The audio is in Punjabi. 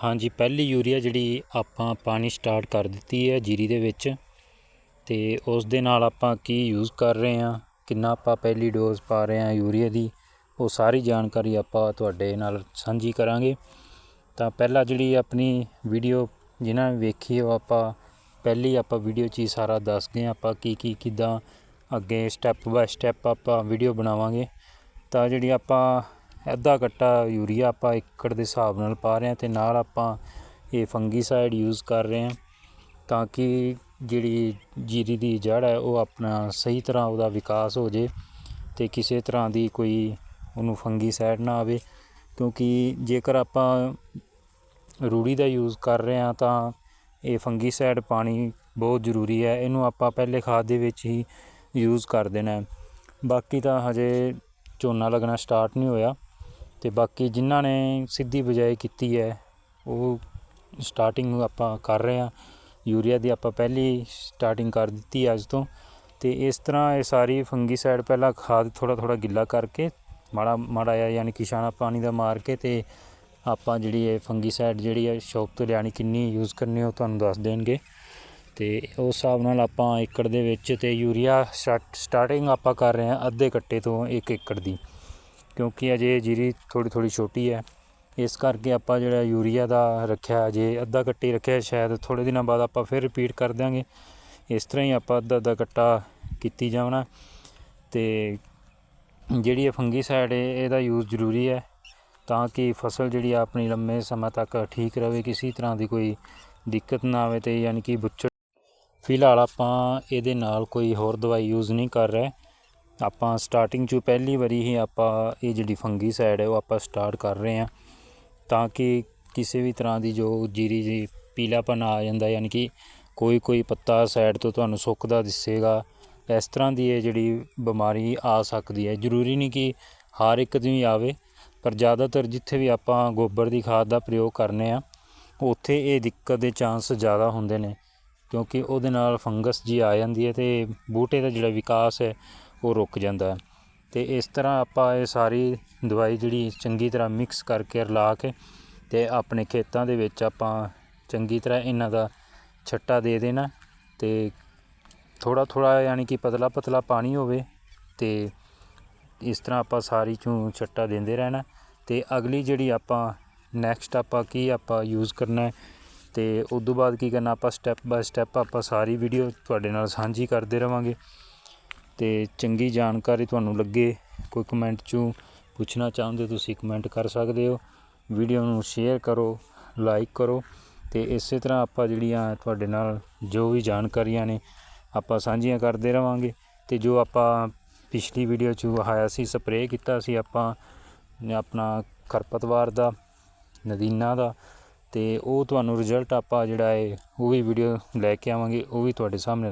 ਹਾਂਜੀ, ਪਹਿਲੀ ਯੂਰੀਆ ਜਿਹੜੀ ਆਪਾਂ ਪਾਣੀ ਸਟਾਰਟ ਕਰ ਦਿੱਤੀ ਹੈ ਜੀਰੀ ਦੇ ਵਿੱਚ ਤੇ ਉਸ ਦੇ ਨਾਲ ਆਪਾਂ ਕੀ ਯੂਜ਼ ਕਰ ਰਹੇ ਹਾਂ, ਕਿੰਨਾ ਆਪਾਂ ਪਹਿਲੀ ਡੋਜ਼ ਪਾ ਰਹੇ ਹਾਂ ਯੂਰੀਆ ਦੀ, ਉਹ ਸਾਰੀ ਜਾਣਕਾਰੀ ਆਪਾਂ ਤੁਹਾਡੇ ਨਾਲ ਸਾਂਝੀ ਕਰਾਂਗੇ। ਤਾਂ ਪਹਿਲਾਂ ਜਿਹੜੀ ਆਪਣੀ ਵੀਡੀਓ ਜਿਨ੍ਹਾਂ ਨੇ ਵੇਖੀ ਉਹ ਆਪਾਂ ਪਹਿਲੀ ਆਪਾਂ ਵੀਡੀਓ 'ਚ ਹੀ ਸਾਰਾ ਦੱਸਦੇ ਹਾਂ ਆਪਾਂ ਕੀ ਕੀ ਕਿੱਦਾਂ ਅੱਗੇ ਸਟੈਪ ਬਾਏ ਸਟੈਪ ਆਪਾਂ ਵੀਡੀਓ ਬਣਾਵਾਂਗੇ। ਤਾਂ ਜਿਹੜੀ ਆਪਾਂ ਅੱਧਾ ਕੱਟਾ ਯੂਰੀਆ ਆਪਾਂ ਏਕੜ ਦੇ ਹਿਸਾਬ ਨਾਲ ਪਾ ਰਹੇ ਹਾਂ ਅਤੇ ਨਾਲ ਆਪਾਂ ਇਹ ਫੰਗੀਸਾਈਡ ਯੂਜ਼ ਕਰ ਰਹੇ ਹਾਂ ਤਾਂ ਕਿ ਜਿਹੜੀ ਜੀਰੀ ਦੀ ਜੜ ਹੈ ਉਹ ਆਪਣਾ ਸਹੀ ਤਰ੍ਹਾਂ ਉਹਦਾ ਵਿਕਾਸ ਹੋ ਜੇ ਅਤੇ ਕਿਸੇ ਤਰ੍ਹਾਂ ਦੀ ਕੋਈ ਉਹਨੂੰ ਫੰਗੀਸਾਈਡ ਨਾ ਆਵੇ ਕਿਉਂਕਿ ਜੇਕਰ ਆਪਾਂ ਰੂੜੀ ਦਾ ਯੂਜ਼ ਕਰ ਰਹੇ ਹਾਂ ਤਾਂ ਇਹ ਫੰਗੀਸਾਈਡ ਪਾਣੀ ਬਹੁਤ ਜ਼ਰੂਰੀ ਹੈ, ਇਹਨੂੰ ਆਪਾਂ ਪਹਿਲੇ ਖਾਦ ਦੇ ਵਿੱਚ ਹੀ ਯੂਜ਼ ਕਰ ਦੇਣਾ ਬਾਕੀ ਤਾਂ ਹਜੇ ਝੋਨਾ ਲੱਗਣਾ ਸਟਾਰਟ ਨਹੀਂ ਹੋਇਆ। ਅਤੇ ਬਾਕੀ ਜਿਨ੍ਹਾਂ ਨੇ ਸਿੱਧੀ ਬਿਜਾਈ ਕੀਤੀ ਹੈ, ਉਹ ਸਟਾਰਟਿੰਗ ਆਪਾਂ ਕਰ ਰਹੇ ਹਾਂ। ਯੂਰੀਆ ਦੀ ਆਪਾਂ ਪਹਿਲੀ ਸਟਾਰਟਿੰਗ ਕਰ ਦਿੱਤੀ ਅੱਜ ਤੋਂ। ਅਤੇ ਇਸ ਤਰ੍ਹਾਂ ਇਹ ਸਾਰੀ ਫੰਗੀਸਾਈਡ ਪਹਿਲਾਂ ਖਾਦ ਥੋੜ੍ਹਾ ਥੋੜ੍ਹਾ ਗਿੱਲਾ ਕਰਕੇ, ਮਾੜਾ ਮਾੜਾ ਜਿਹਾ ਯਾਨੀ ਕਿ ਛਾਣਾ ਪਾਣੀ ਦਾ ਮਾਰ ਕੇ ਤੇ ਆਪਾਂ ਜਿਹੜੀ ਇਹ ਫੰਗੀਸਾਈਡ ਜਿਹੜੀ ਹੈ ਸ਼ੌਪ ਤੋਂ ਲਿਆਣੀ ਕਿੰਨੀ ਯੂਜ਼ ਕਰਨੀ ਉਹ ਤੁਹਾਨੂੰ ਦੱਸ ਦੇਣਗੇ। ਤੇ ਉਸ ਹਿਸਾਬ ਨਾਲ ਆਪਾਂ ਏਕੜ ਦੇ ਵਿੱਚ ਤੇ ਯੂਰੀਆ ਸਟਾਰਟਿੰਗ ਆਪਾਂ ਕਰ ਰਹੇ ਹਾਂ ਅੱਧੇ ਕੱਟੇ ਤੋਂ 1 ਏਕੜ ਦੀ। ਕਿਉਂਕਿ ਅਜੇ ਜੀਰੀ ਥੋੜ੍ਹੀ ਥੋੜ੍ਹੀ ਛੋਟੀ ਹੈ। ਇਸ ਕਰਕੇ ਆਪਾਂ ਜਿਹੜਾ ਯੂਰੀਆ ਦਾ ਰੱਖਿਆ, ਅਜੇ ਅੱਧਾ ਕੱਟੀ ਰੱਖਿਆ, ਸ਼ਾਇਦ ਥੋੜ੍ਹੇ ਦਿਨਾਂ ਬਾਅਦ ਆਪਾਂ ਫਿਰ ਰਿਪੀਟ ਕਰ ਦਿਆਂਗੇ। ਇਸ ਤਰ੍ਹਾਂ ਹੀ ਆਪਾਂ ਅੱਧਾ ਅੱਧਾ ਕੱਟਾ ਕੀਤੀ ਜਾਵਣਾ। ਤੇ ਜਿਹੜੀ ਇਹ ਫੰਗੀਸਾਈਡ ਹੈ, ਇਹਦਾ ਯੂਜ਼ ਜ਼ਰੂਰੀ ਹੈ ਤਾਂ ਕਿ ਫਸਲ ਜਿਹੜੀ ਆ ਆਪਣੀ ਲੰਮੇ ਸਮਾਂ ਤੱਕ ਠੀਕ ਰਵੇ, ਕਿਸੇ ਤਰ੍ਹਾਂ ਦੀ ਕੋਈ ਦਿੱਕਤ ਨਾ ਆਵੇ ਤੇ ਯਾਨੀ ਕਿ ਬੁੱਚੜ ਫਿਲਹਾਲ ਆਪਾਂ ਇਹਦੇ ਨਾਲ ਕੋਈ ਹੋਰ ਦਵਾਈ ਯੂਜ਼ ਨਹੀਂ ਕਰ ਰਹੇ। ਆਪਾਂ ਸਟਾਰਟਿੰਗ 'ਚ ਪਹਿਲੀ ਵਾਰੀ ਹੀ ਆਪਾਂ ਇਹ ਜਿਹੜੀ ਫੰਗੀਸਾਈਡ ਹੈ ਉਹ ਆਪਾਂ ਸਟਾਰਟ ਕਰ ਰਹੇ ਹਾਂ ਤਾਂ ਕਿ ਕਿਸੇ ਵੀ ਤਰ੍ਹਾਂ ਦੀ ਜੋ ਜੀਰੀ ਦੀ ਪੀਲਾਪਨ ਆ ਜਾਂਦਾ ਯਾਨੀ ਕਿ ਕੋਈ ਕੋਈ ਪੱਤਾ ਸਾਈਡ ਤੋਂ ਤੁਹਾਨੂੰ ਸੁੱਕਦਾ ਦਿਸੇਗਾ, ਇਸ ਤਰ੍ਹਾਂ ਦੀ ਇਹ ਜਿਹੜੀ ਬਿਮਾਰੀ ਆ ਸਕਦੀ ਹੈ। ਜ਼ਰੂਰੀ ਨਹੀਂ ਕਿ ਹਰ ਇੱਕ ਦੀ ਹੀ ਆਵੇ, ਪਰ ਜ਼ਿਆਦਾਤਰ ਜਿੱਥੇ ਵੀ ਆਪਾਂ ਗੋਬਰ ਦੀ ਖਾਦ ਦਾ ਪ੍ਰਯੋਗ ਕਰਨੇ ਆ ਉੱਥੇ ਇਹ ਦਿੱਕਤ ਦੇ ਚਾਂਸ ਜ਼ਿਆਦਾ ਹੁੰਦੇ ਨੇ ਕਿਉਂਕਿ ਉਹਦੇ ਨਾਲ ਫੰਗਸ ਜੀ ਆ ਜਾਂਦੀ ਹੈ ਤੇ ਬੂਟੇ ਦਾ ਜਿਹੜਾ ਵਿਕਾਸ ਹੈ ਉਹ ਰੁਕ ਜਾਂਦਾ। ਅਤੇ ਇਸ ਤਰ੍ਹਾਂ ਆਪਾਂ ਇਹ ਸਾਰੀ ਦਵਾਈ ਜਿਹੜੀ ਚੰਗੀ ਤਰ੍ਹਾਂ ਮਿਕਸ ਕਰਕੇ ਰਲਾ ਕੇ ਅਤੇ ਆਪਣੇ ਖੇਤਾਂ ਦੇ ਵਿੱਚ ਆਪਾਂ ਚੰਗੀ ਤਰ੍ਹਾਂ ਇਹਨਾਂ ਦਾ ਛੱਟਾ ਦੇ ਦੇਣਾ ਅਤੇ ਥੋੜ੍ਹਾ ਥੋੜ੍ਹਾ ਯਾਨੀ ਕਿ ਪਤਲਾ ਪਤਲਾ ਪਾਣੀ ਹੋਵੇ ਅਤੇ ਇਸ ਤਰ੍ਹਾਂ ਆਪਾਂ ਸਾਰੀ ਚੋਂ ਛੱਟਾ ਦਿੰਦੇ ਰਹਿਣਾ। ਅਤੇ ਅਗਲੀ ਜਿਹੜੀ ਆਪਾਂ ਨੈਕਸਟ ਆਪਾਂ ਕੀ ਆਪਾਂ ਯੂਜ਼ ਕਰਨਾ ਹੈ ਤੇ ਉਸ ਤੋਂ ਬਾਅਦ ਕੀ ਕਰਨਾ, ਆਪਾਂ ਸਟੈਪ ਬਾਏ ਸਟੈਪ ਆਪਾਂ ਸਾਰੀ ਵੀਡੀਓ ਤੁਹਾਡੇ ਨਾਲ ਸਾਂਝੀ ਕਰਦੇ ਰਵਾਂਗੇ। ਅਤੇ ਚੰਗੀ ਜਾਣਕਾਰੀ ਤੁਹਾਨੂੰ ਲੱਗੇ, ਕੋਈ ਕਮੈਂਟ 'ਚੋਂ ਪੁੱਛਣਾ ਚਾਹੁੰਦੇ ਤੁਸੀਂ ਕਮੈਂਟ ਕਰ ਸਕਦੇ ਹੋ। ਵੀਡੀਓ ਨੂੰ ਸ਼ੇਅਰ ਕਰੋ ਲਾਈਕ ਕਰੋ ਅਤੇ ਇਸੇ ਤਰ੍ਹਾਂ ਆਪਾਂ ਜਿਹੜੀਆਂ ਤੁਹਾਡੇ ਨਾਲ ਜੋ ਵੀ ਜਾਣਕਾਰੀਆਂ ਨੇ, ਆਪਾਂ ਸਾਂਝੀਆਂ ਕਰਦੇ ਰਵਾਂਗੇ। ਅਤੇ ਜੋ ਆਪਾਂ ਪਿਛਲੀ ਵੀਡੀਓ 'ਚ ਆਇਆ ਸੀ ਸਪਰੇਅ ਕੀਤਾ ਸੀ ਆਪਾਂ, ਆਪਣਾ ਖਰਪਤਵਾਰ ਦਾ, ਨਦੀਨਾ ਦਾ ਅਤੇ ਉਹ ਤੁਹਾਨੂੰ ਰਿਜ਼ਲਟ ਆਪਾਂ ਜਿਹੜਾ ਹੈ ਉਹ ਵੀ ਵੀਡੀਓ ਲੈ ਕੇ ਆਵਾਂਗੇ, ਉਹ ਵੀ ਤੁਹਾਡੇ ਸਾਹਮਣੇ